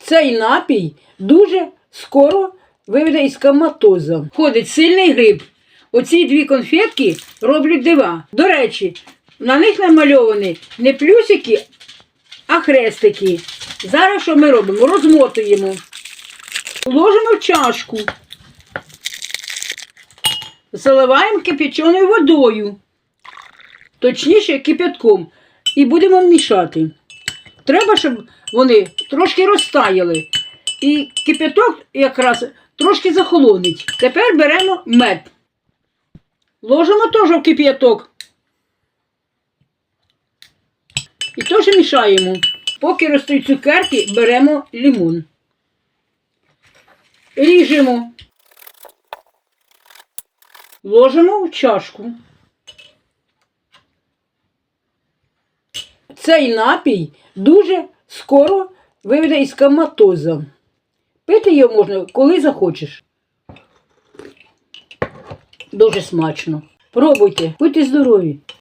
Цей напій дуже скоро виведе із коматоза. Входить сильний гриб. Оці дві конфетки роблять дива. До речі, на них намальовані не плюсики, а хрестики. Зараз що ми робимо? Розмотуємо. Ложимо в чашку. Заливаємо кипяченою водою. Точніше, кипятком. І будемо мішати. Треба, щоб вони трошки розтаяли. І кипяток якраз трошки захолонить. Тепер беремо мед. Ложимо теж в кип'яток. І теж мішаємо. Поки ростуть цукерки, беремо лимон. Ріжемо. Ложимо в чашку. Цей напій дуже скоро виведе із коматоза. Пити його можна, коли захочеш. Дуже смачно. Пробуйте, будьте здорові.